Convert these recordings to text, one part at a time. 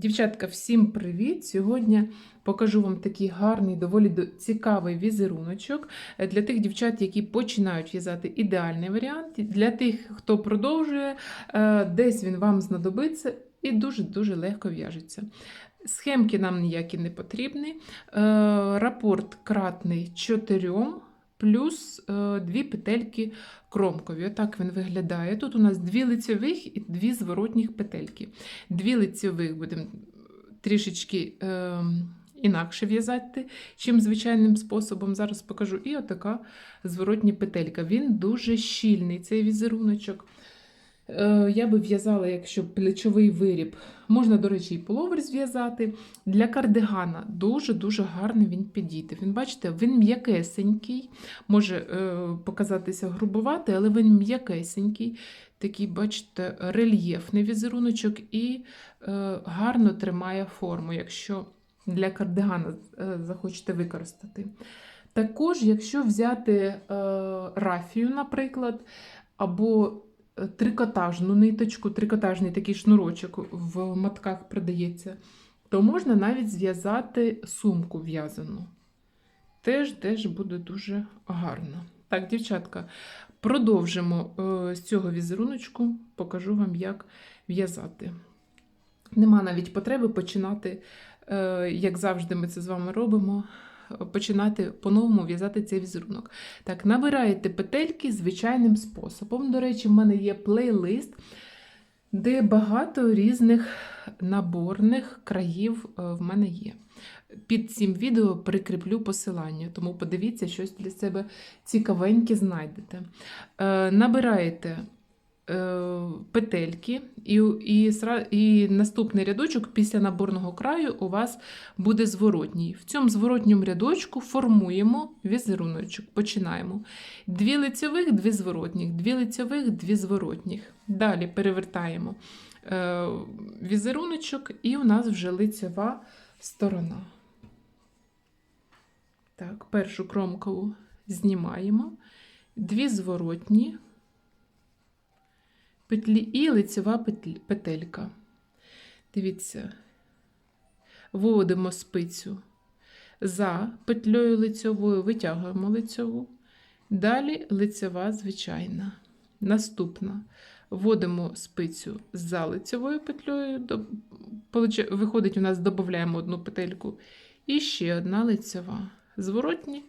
Дівчатка, всім привіт! Сьогодні покажу вам такий гарний, доволі цікавий візеруночок е, для тих дівчат, які починають в'язати ідеальний варіант. Для тих, хто продовжує, е, десь він вам знадобиться і дуже-дуже легко в'яжеться. Схемки нам ніякі не потрібні. Е, Рапорт кратний 4 плюс е, дві петельки кромкові. Отак він виглядає. Тут у нас дві лицьових і дві зворотніх петельки. Дві лицьових будемо трішечки е, інакше в'язати, чим звичайним способом. Зараз покажу. І отака зворотня петелька. Він дуже щільний, цей візеруночок. Е, Я би в'язала, якщо плечовий виріб. Можна, до речі, і половер зв'язати. Для кардигана дуже-дуже гарно він підійде. Він, бачите, він м'якесенький, може е, показатися грубувати, але він м'якесенький, такий, бачите, рельєфний візеруночок і е, гарно тримає форму, якщо для кардигана е, захочете використати. Також, якщо взяти е, рафію, наприклад, або трикотажну ниточку, трикотажний такий шнурочок в матках продається, то можна навіть зв'язати сумку в'язану. Теж, теж буде дуже гарно. Так, дівчатка, продовжимо е, з цього візеруночку, покажу вам, як в'язати. Нема навіть потреби починати, е, як завжди, ми це з вами робимо. Починати по-новому в'язати цей візерунок. Так, набираєте петельки звичайним способом. До речі, в мене є плейлист, де багато різних наборних країв е, в мене є. Під цим відео прикріплю посилання, тому подивіться, щось для себе цікавеньке знайдете. Е, набираєте петельки, і, і, і наступний рядочок після наборного краю у вас буде зворотній. В цьому зворотньому рядочку формуємо візеруночок. Починаємо. Дві лицьових, дві зворотніх, дві лицьових, дві зворотніх. Далі перевертаємо е, візеруночок, і у нас вже лицьова сторона. Так, першу кромкову знімаємо, дві зворотні петлі і петлі- петелька. Дивіться, виводимо спицю за петлею лицьовою, витягуємо лицьову. Далі лицьова звичайна. Наступна. Вводимо спицю за лицьовою петлею. Виходить, у нас додаємо одну петельку. І ще одна лицьова. Зворотні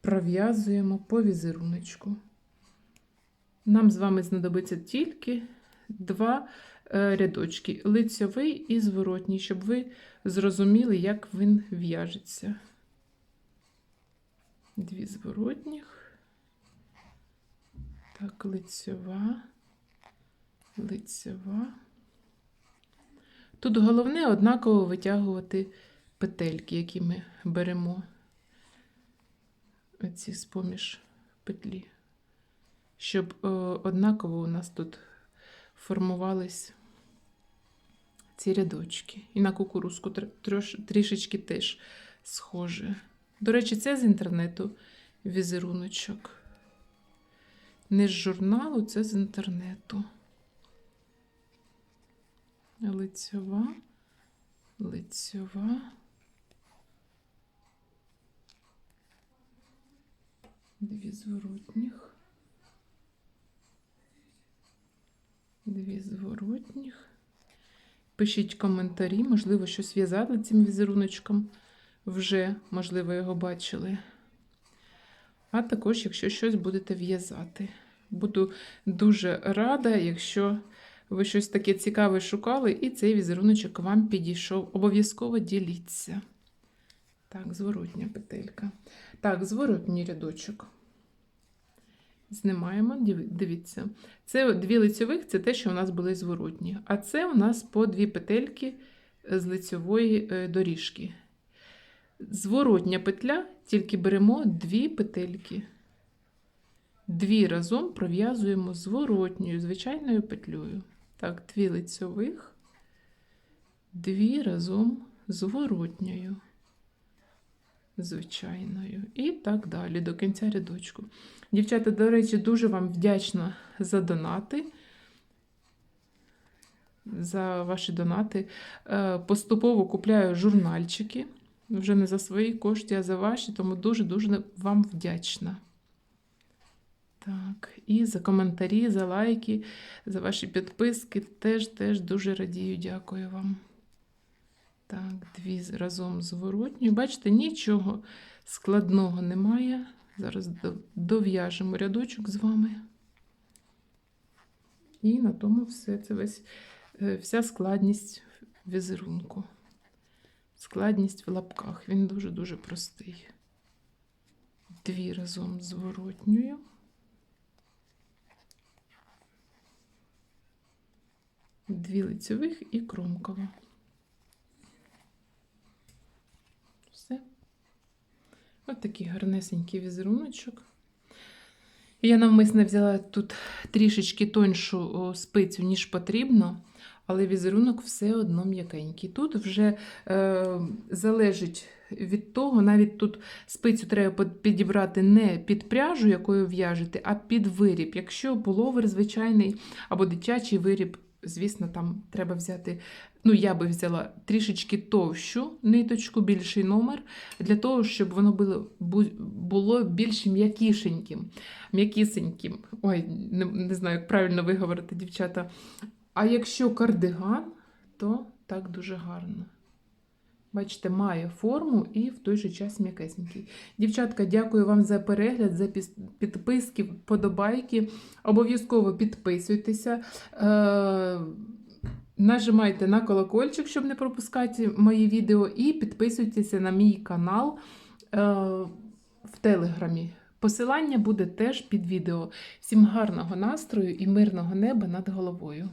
пров'язуємо по візеруночку. Нам з вами знадобиться тільки два е, рядочки: лицьовий і зворотній, щоб ви зрозуміли, як він в'яжеться. Дві зворотніх. Так, лицьова, лицьова. Тут головне однаково витягувати петельки, які ми беремо оці з-поміж петлі щоб е, однаково у нас тут формувались ці рядочки. І на кукурузку трішечки теж схоже. До речі, це з інтернету візеруночок. Не з журналу, це з інтернету. Лицьова, лицьова. Дві зворотніх. Дві зворотніх. Пишіть коментарі, можливо, щось в'язали цим візеруночком. Вже, можливо, його бачили. А також, якщо щось будете в'язати. Буду дуже рада, якщо ви щось таке цікаве шукали, і цей візеруночок вам підійшов. Обов'язково діліться. Так, зворотня петелька. Так, зворотній рядочок. Знімаємо, дивіться. Це дві лицьових, це те, що у нас були зворотні. А це у нас по дві петельки з лицьової е, доріжки. Зворотня петля, тільки беремо дві петельки. Дві разом пров'язуємо зворотньою, звичайною петлею. Так, дві лицьових, дві разом зворотньою звичайною. І так далі, до кінця рядочку. Дівчата, до речі, дуже вам вдячна за донати. за ваші донати. Е, Поступово купляю журнальчики. Вже не за свої кошти, а за ваші, тому дуже-дуже вам вдячна. Так, і за коментарі, за лайки, за ваші підписки теж теж дуже радію. Дякую вам. Так, дві з- разом зворотньою. Бачите, нічого складного немає. Зараз дов'яжемо рядочок з вами. І на тому все. Це весь, е, вся складність візерунку. Складність в лапках. Він дуже-дуже простий. Дві разом зворотньою. Дві лицьових і кромкова. Все. Ось такий гарнесенький візеруночок. Я навмисно взяла тут трішечки тоньшу спицю, ніж потрібно, але візерунок все одно м'якенький. Тут вже е, залежить від того, навіть тут спицю треба підібрати не під пряжу, якою в'яжете, а під виріб. Якщо пуловер звичайний або дитячий виріб, звісно, там треба взяти. Ну, я би взяла трішечки товщу ниточку, більший номер, для того, щоб воно було, було більш м'якішеньким, м'якісеньким. Ой, не, не знаю, як правильно виговорити, дівчата. А якщо кардиган, то так дуже гарно. Бачите, має форму і в той же час м'якесенький. Дівчатка, дякую вам за перегляд, за підписки, подобайки. Обов'язково підписуйтеся. Е- Нажимайте на колокольчик, щоб не пропускати мої відео, і підписуйтеся на мій канал е, в Телеграмі. Посилання буде теж під відео. Всім гарного настрою і мирного неба над головою.